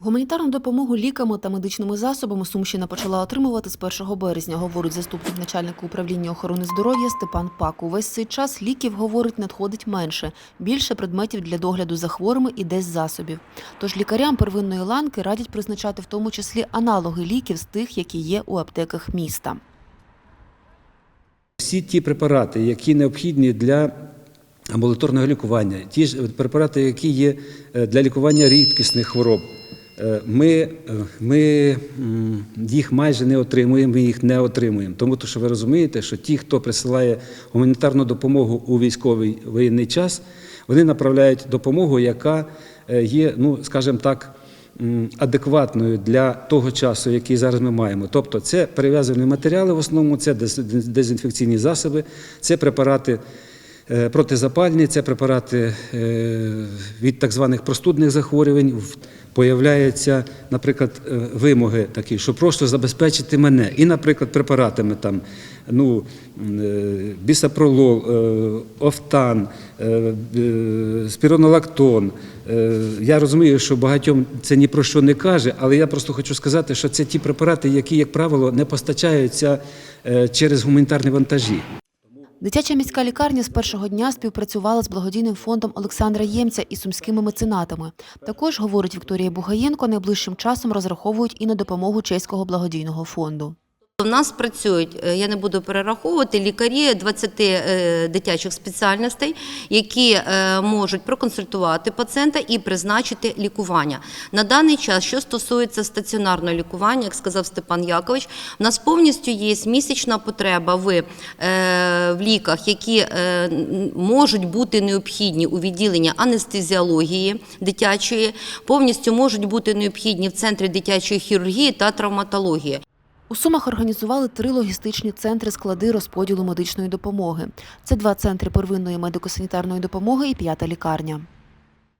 Гуманітарну допомогу ліками та медичними засобами Сумщина почала отримувати з 1 березня, говорить заступник начальника управління охорони здоров'я Степан Пак. Увесь цей час ліків, говорить, надходить менше. Більше предметів для догляду за хворими і десь засобів. Тож лікарям первинної ланки радять призначати в тому числі аналоги ліків з тих, які є у аптеках міста. Всі ті препарати, які необхідні для амбулаторного лікування, ті ж препарати, які є е, для лікування рідкісних хвороб, ми, е, ми їх майже не отримуємо, ми їх не отримуємо. Тому що ви розумієте, що ті, хто присилає гуманітарну допомогу у військовий воєнний час, вони направляють допомогу, яка е, є, ну скажімо так, адекватною для того часу, який зараз ми маємо. Тобто це перев'язані матеріали, в основному це дезінфекційні засоби, це препарати е, протизапальні, це препарати е, від так званих простудних захворювань. Появляються, наприклад, е, вимоги такі, що просто забезпечити мене. І, наприклад, препаратами там, ну, е, бісапролол, е, офтан, е, е, спіронолактон. Е, Я розумію, що багатьом це ні про що не каже, але я просто хочу сказати, що це ті препарати, які, як правило, не постачаються е, через гуманітарні вантажі. Дитяча міська лікарня з першого дня співпрацювала з благодійним фондом Олександра Ємця і сумськими меценатами. Також, говорить Вікторія Бугаєнко, найближчим часом розраховують і на допомогу чеського благодійного фонду. У нас працюють, е, я не буду перераховувати, лікарі 20 е, дитячих спеціальностей, які е, можуть проконсультувати пацієнта і призначити лікування. На даний час, що стосується стаціонарного лікування, як сказав Степан Якович, у нас повністю є місячна потреба в, в ліках, які можуть бути необхідні у відділенні анестезіології дитячої, повністю можуть бути необхідні в центрі дитячої хірургії та травматології. У Сумах організували три логістичні центри склади розподілу медичної допомоги. Це два центри первинної медико-санітарної допомоги і п'ята лікарня.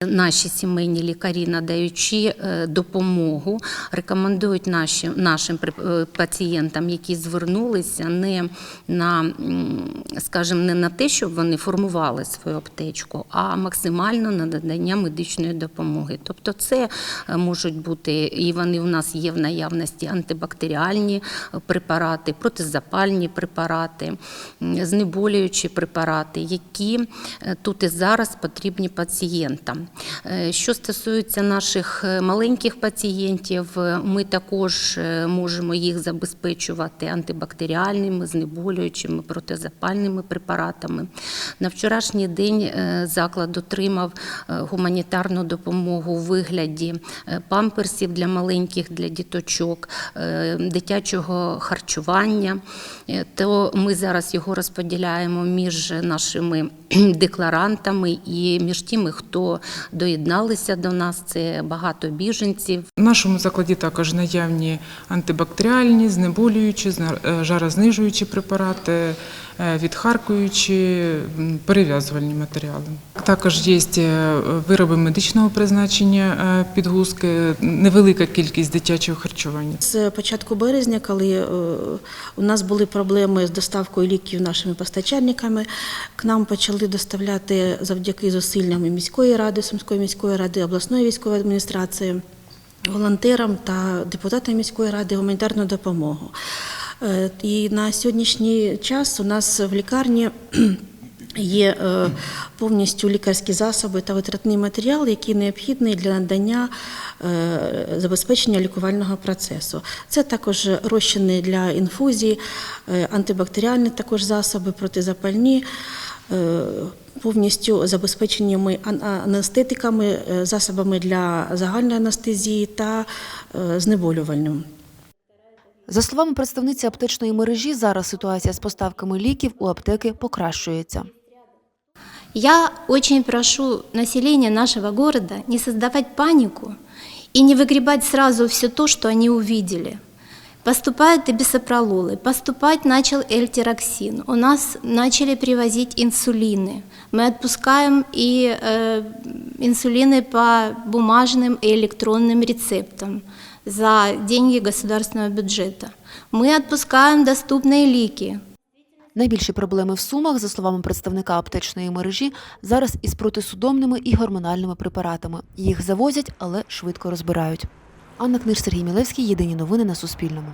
Наші сімейні лікарі, надаючи е, допомогу, рекомендують нашим, нашим е, пацієнтам, які звернулися, не на, скажімо, не на те, щоб вони формували свою аптечку, а максимально на надання медичної допомоги. Тобто, це е, можуть бути і вони у нас є в наявності антибактеріальні препарати, протизапальні препарати, знеболюючі препарати, які тут і зараз потрібні пацієнтам. Е, Що стосується наших е, маленьких пацієнтів, е, ми також можемо їх забезпечувати антибактеріальними, знеболюючими, протизапальними препаратами. На вчорашній день заклад отримав гуманітарну допомогу у вигляді памперсів для маленьких, для діточок, дитячого харчування. То ми зараз його розподіляємо між нашими декларантами і між тими, хто доєдналися до нас. Це багато біженців. У нашому закладі також наявні антибактеріальні, знеболюючі, е, жарознижуючі препарати, е, відхаркуючі, перев'язувальні матеріали. Також є е, вироби медичного призначення, підгузки, невелика кількість дитячого харчування. З початку березня, коли у нас були проблеми з доставкою ліків нашими постачальниками, к нам почали доставляти завдяки зусиллям міської ради, Сумської міської ради, обласної військової адміністрації, волонтерам та депутатам міської ради гуманітарну допомогу. Е, І на сьогоднішній час у нас в лікарні Є е, повністю лікарські засоби та витратний матеріал, який необхідний для надання е, забезпечення лікувального процесу. Це також розчини для інфузії, антибактеріальні також засоби, протизапальні. Повністю забезпечені ми анестетиками, е, засобами для загальної анестезії та е, знеболювальним. За словами представниці аптечної мережі, зараз ситуація з поставками ліків у аптеки покращується. Я очень прошу население нашего города не создавать панику и не выгребать сразу все то, что они увидели. Поступают и бисопрололы, поступать начал эльтироксин. У нас начали привозить инсулины. Мы отпускаем и э, инсулины по бумажным и электронным рецептам за деньги государственного бюджета. Мы отпускаем доступные лики, Найбільші проблеми в Сумах, за словами представника аптечної мережі, зараз із протисудомними і гормональними препаратами. Їх завозять, але швидко розбирають. Анна Книж, Сергій Мілевський. Єдині новини на Суспільному.